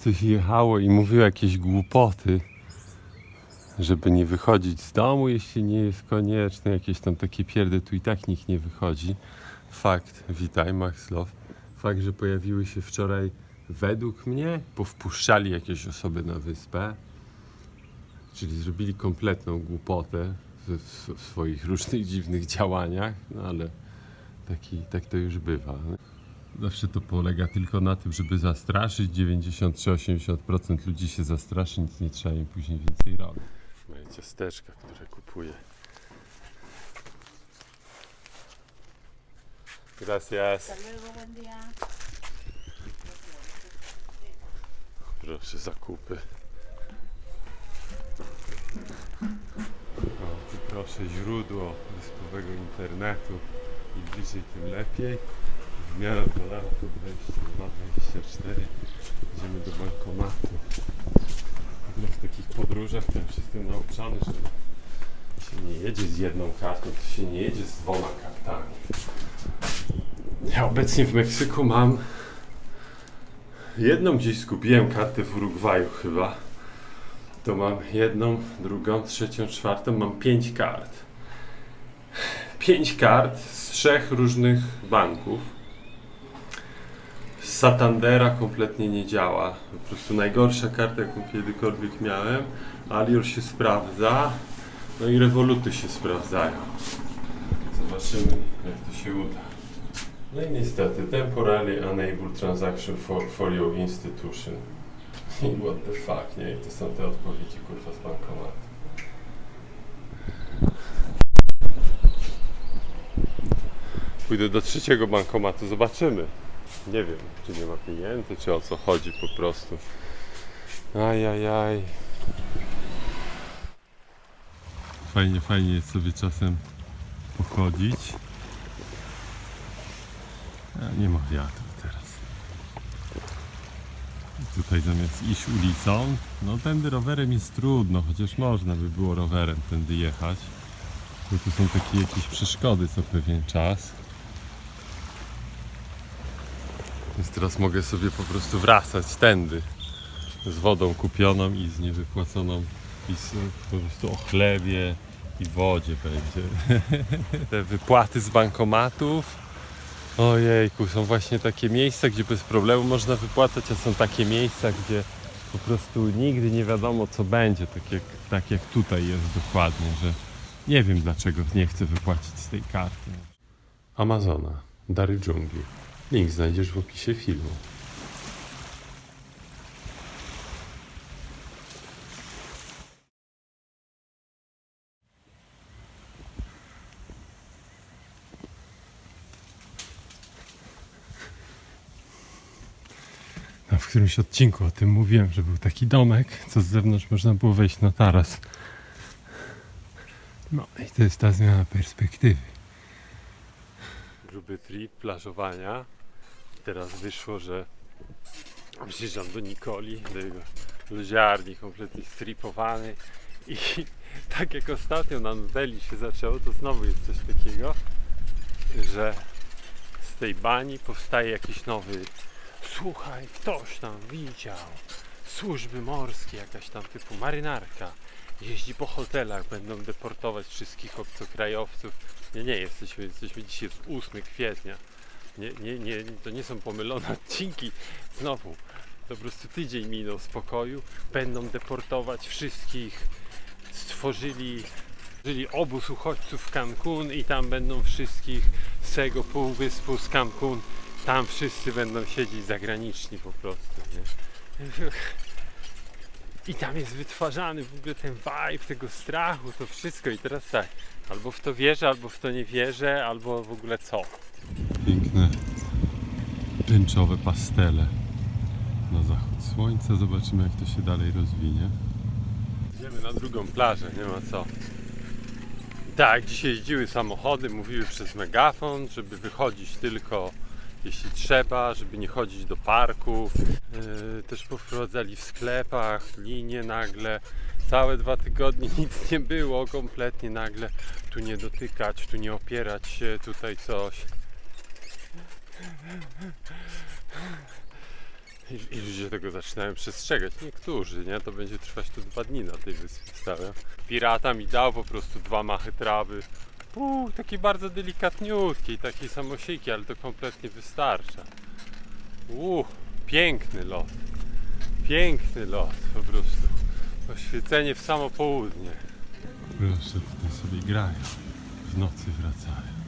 coś jechało i mówiło jakieś głupoty, żeby nie wychodzić z domu, jeśli nie jest konieczne. Jakieś tam takie pierdy, tu i tak nikt nie wychodzi. Fakt, witaj Max Love. Fakt, że pojawiły się wczoraj według mnie, powpuszczali jakieś osoby na wyspę, czyli zrobili kompletną głupotę w swoich różnych dziwnych działaniach, no ale taki, tak to już bywa. Zawsze to polega tylko na tym, żeby zastraszyć. 93-80% ludzi się zastraszy, nic nie trzeba im później więcej robić. Moje ciasteczka, które kupuję. Gracias. Proszę, zakupy. O, proszę, źródło wyspowego internetu. Im bliżej, tym lepiej. Wymiana dolarów to 22, 24. Idziemy do bankomatu. W w takich podróżach już jestem nauczony, że się nie jedzie z jedną kartą, to się nie jedzie z dwoma kartami. Ja obecnie w Meksyku mam Jedną gdzieś skupiłem kartę w Urugwaju chyba. To mam jedną, drugą, trzecią, czwartą. Mam pięć kart. Pięć kart z trzech różnych banków. Z Santandera kompletnie nie działa. Po prostu najgorsza karta, jaką kiedykolwiek miałem. Alior się sprawdza. No i rewoluty się sprawdzają. Zobaczymy, jak to się uda. No i niestety, temporarily unable transaction for, for your institution. What the fuck, nie? I to są te odpowiedzi, kurwa, z bankomatu. Pójdę do trzeciego bankomatu, zobaczymy. Nie wiem, czy nie ma pieniędzy, czy o co chodzi po prostu. Ajajaj. Fajnie, fajnie jest sobie czasem pochodzić. A nie ma wiatru teraz. Tutaj zamiast iść ulicą, no tędy rowerem jest trudno, chociaż można by było rowerem tędy jechać. Bo tu są takie jakieś przeszkody co pewien czas. Więc teraz mogę sobie po prostu wracać tędy. Z wodą kupioną i z niewypłaconą i z, po prostu o chlebie i wodzie będzie. Te wypłaty z bankomatów Ojejku, są właśnie takie miejsca, gdzie bez problemu można wypłacać, a są takie miejsca, gdzie po prostu nigdy nie wiadomo co będzie, tak jak, tak jak tutaj jest dokładnie, że nie wiem dlaczego nie chcę wypłacić z tej karty. Amazona, Dary Dżungli. Link znajdziesz w opisie filmu. A w którymś odcinku o tym mówiłem, że był taki domek, co z zewnątrz można było wejść na taras. No i to jest ta zmiana perspektywy. Gruby trip plażowania. Teraz wyszło, że przyjeżdżam do Nikoli, do jego luziarni, kompletnie stripowany i tak jak ostatnio na Nuteli się zaczęło, to znowu jest coś takiego, że z tej bani powstaje jakiś nowy Słuchaj, ktoś tam widział służby morskie, jakaś tam typu marynarka. Jeździ po hotelach, będą deportować wszystkich obcokrajowców. Nie, nie, jesteśmy, jesteśmy dzisiaj w 8 kwietnia. Nie, nie, nie, to nie są pomylone odcinki. Znowu, to po prostu tydzień minął spokoju. Będą deportować wszystkich. Stworzyli stworzyli obóz uchodźców w Cancun i tam będą wszystkich z tego półwyspu z Cancun tam wszyscy będą siedzieć zagraniczni po prostu, nie? I tam jest wytwarzany w ogóle ten vibe tego strachu, to wszystko i teraz tak, albo w to wierzę, albo w to nie wierzę, albo w ogóle co? Piękne tęczowe pastele na zachód słońca, zobaczymy jak to się dalej rozwinie. Idziemy na drugą plażę, nie ma co. Tak, dzisiaj jeździły samochody, mówiły przez megafon, żeby wychodzić tylko jeśli trzeba, żeby nie chodzić do parków. Yy, też powprowadzali w sklepach linie nagle. Całe dwa tygodnie nic nie było, kompletnie nagle. Tu nie dotykać, tu nie opierać się, tutaj coś. I, ludzie tego zaczynają przestrzegać. Niektórzy, nie? To będzie trwać tu dwa dni na tej wyspie stałem. Pirata mi dał po prostu dwa machy trawy. Uuu, taki bardzo delikatniutki, taki samosiejki, ale to kompletnie wystarcza. Uuu, piękny lot. Piękny lot po prostu. Oświecenie w samo południe. Po prostu tutaj sobie grają. W nocy wracają.